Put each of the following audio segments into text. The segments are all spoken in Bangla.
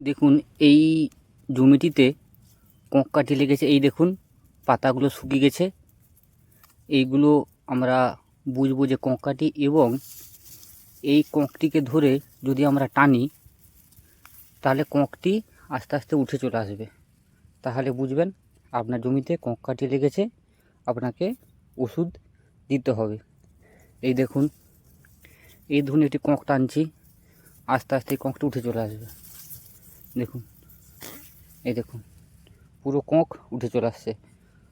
দেখুন, এই জমিটিতে কোঁক কাঠি লেগেছে। এই দেখুন, পাতাগুলো শুকিয়ে গেছে। এইগুলো আমরা বুঝব যে কোঁক কাঠি এবং এই কোঁকটিকে ধরে যদি আমরা টানি, তাহলে কোঁকটি আস্তে আস্তে উঠে চলে আসবে। তাহলে বুঝবেন, আপনার জমিতে কোঁক কাঠি লেগেছে, আপনাকে ওষুধ দিতে হবে। এই দেখুন, এই ধরুন একটি কোঁক টানছি, আস্তে আস্তে কোঁকটি উঠে চলে আসবে। দেখুন। এই দেখুন, পুরো কোঁক উঠে চলে আসছে।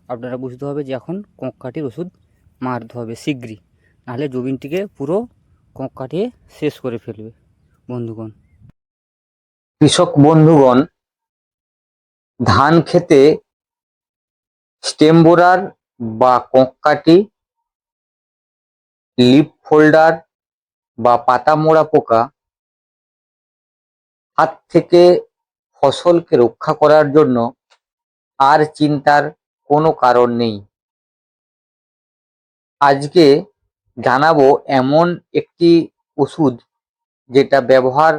আপনারা বুঝতে হবে যে এখন কোঁক কাঠির ওষুধ মারতে হবে শীঘ্রই। নাহলে জমিনটিকে পুরো কোঁক কাটিয়ে শেষ করে ফেলবে। বন্ধুগণ। কৃষক বন্ধুগণ, ধান খেতে স্টেম বোরার বা কোঁককাটি লিপ ফোল্ডার বা পাতা মোড়া পোকা, হাত থেকে ফসলকে রক্ষা করার জন্য আর চিন্তার কোনো কারণ নেই। আজকে জানাব এমন একটি ওষুধ যেটা ব্যবহার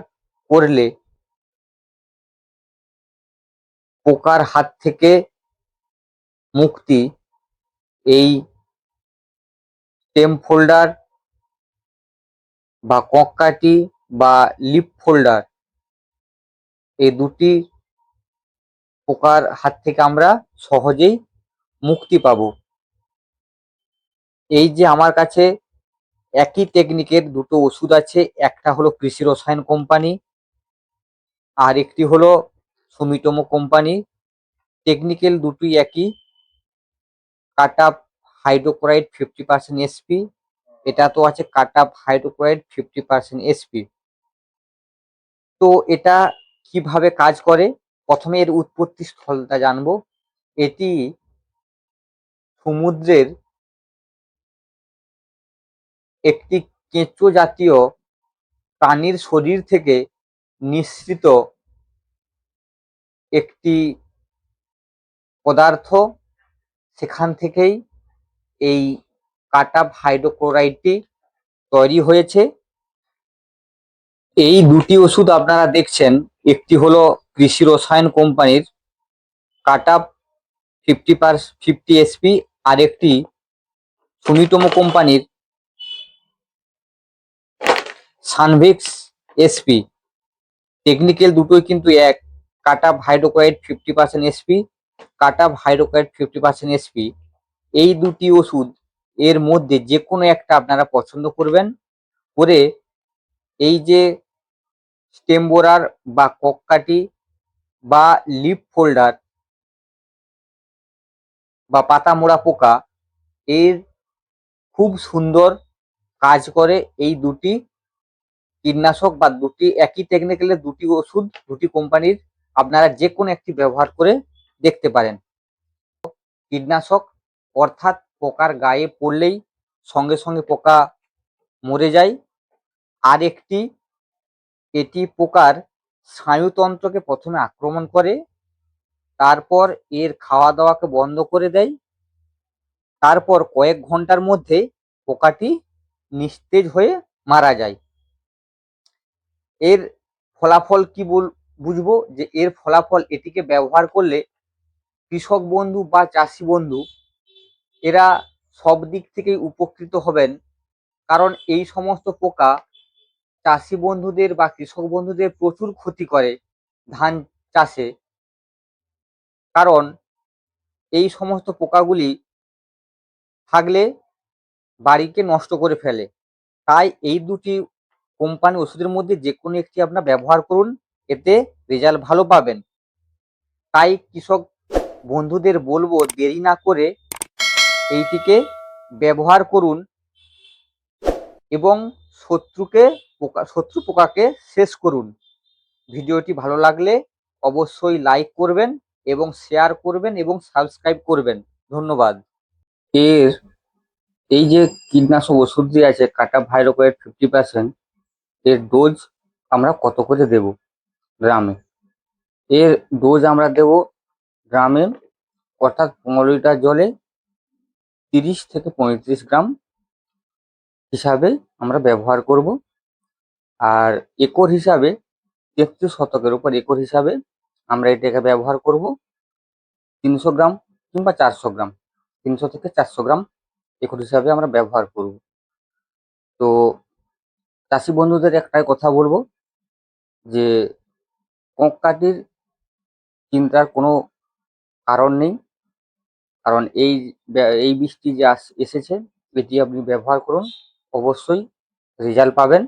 করলে পোকার হাত থেকে মুক্তি এই স্টেম ফোল্ডার বা কঁককাটি বা লিপ ফোল্ডার এই দুটি পোকার হাত থেকে আমরা সহজেই মুক্তি পাব। এই যে আমার কাছে একই টেকনিকের দুটো ওষুধ আছে, একটা হলো কৃষি রসায়ন কোম্পানি, আর একটি হলো সুমিটোমো কোম্পানি। টেকনিক্যাল দুটি একই, cartap hydrochloride fifty percent SP এটা তো আছে cartap hydrochloride fifty percent SP তো এটা কীভাবে কাজ করে, প্রথমে এর উৎপত্তি স্থলটা জানব। এটি সমুদ্রের একটি কেঁচো জাতীয় প্রাণীর শরীর থেকে নিঃসৃত একটি পদার্থ। সেখান থেকেই এই কাটাপ হাইড্রোক্লোরাইডটি তৈরি হয়েছে। এই দুটি ওষুধ আপনারা দেখছেন একটি হলো কৃষি রসায়ন কোম্পানির cartap fifty per, fifty SP আর একটি সুমিটোমো কোম্পানির সানভিক্স এসপি। টেকনিক্যাল দুটোই কিন্তু এক। Cartap hydrochloride fifty percent SP cartap hydrochloride fifty percent SP. এই দুটি ওষুধ এর মধ্যে যে কোনো একটা আপনারা পছন্দ করবেন করে এই যে স্টেমবোরার বা কক্কাটি বা লিপ ফোল্ডার বা পাতা মোড়া পোকা এর খুব সুন্দর কাজ করে এই দুটি কীটনাশক বা দুটি একই টেকনিক্যালের দুটি ওষুধ, দুটি কোম্পানির আপনারা যে কোনো একটি ব্যবহার করে দেখতে পারেন। কীটনাশক অর্থাৎ পোকার গায়ে পড়লেই সঙ্গে সঙ্গে পোকা মরে যায়। আর একটি এটি পোকার স্নায়ুতন্ত্রকে প্রথমে আক্রমণ করে, তারপর এর খাওয়া দাওয়াকে বন্ধ করে দেয়। তারপর কয়েক ঘণ্টার মধ্যে পোকাটি নিস্তেজ হয়ে মারা যায়। এর ফলাফল কি বল, বুঝব? যে এর ফলাফল এটিকে ব্যবহার করলে কৃষক বন্ধু বা চাষি বন্ধু, এরা সব দিক থেকেই উপকৃত হবেন। কারণ এই সমস্ত পোকা চাষি বন্ধুদের বা কৃষক বন্ধুদের প্রচুর ক্ষতি করে ধান চাষে। কারণ এই সমস্ত পোকাগুলি থাকলে বাড়িকে নষ্ট করে ফেলে। তাই এই দুটি কোম্পানি ওষুধের মধ্যে যে কোনো একটি আপনার ব্যবহার করুন, এতে রেজাল্ট ভালো পাবেন। তাই কৃষক বন্ধুদের বলব, দেরি না করে এইটিকে ব্যবহার করুন এবং শত্রুকে পোকা, শত্রু পোকাকে শেষ করুন। ভিডিওটি ভালো লাগলে অবশ্যই লাইক করবেন এবং শেয়ার করবেন এবং সাবস্ক্রাইব করবেন। ধন্যবাদ। এর, এই যে কীটনাশক ওষুধ যে আছে, কাটা ভাইরোকয়েড ফিফটি পার্সেন্ট এর ডোজ আমরা কত করে দেব গ্রামে? এর ডোজ আমরা দেব গ্রামে অর্থাৎ পনেরো লিটার জলে তিরিশ থেকে পঁয়ত্রিশ গ্রাম হিসাবে আমরা ব্যবহার করব। আর একর হিসাবে, তেত্রিশ শতকের উপর একর হিসাবে আমরা এটাকে ব্যবহার করব। তিনশো গ্রাম কিংবা চারশো গ্রাম, তিনশো থেকে চারশো গ্রাম একর হিসাবে আমরা ব্যবহার করব। তো চাষি বন্ধুদের একটাই কথা বলব যে কোঁককাঠির চিন্তার কোনো কারণ নেই। কারণ এই এই বৃষ্টি যে এসেছে, এটি আপনি ব্যবহার করুন। অবশ্যই রেজাল্ট পাবেন।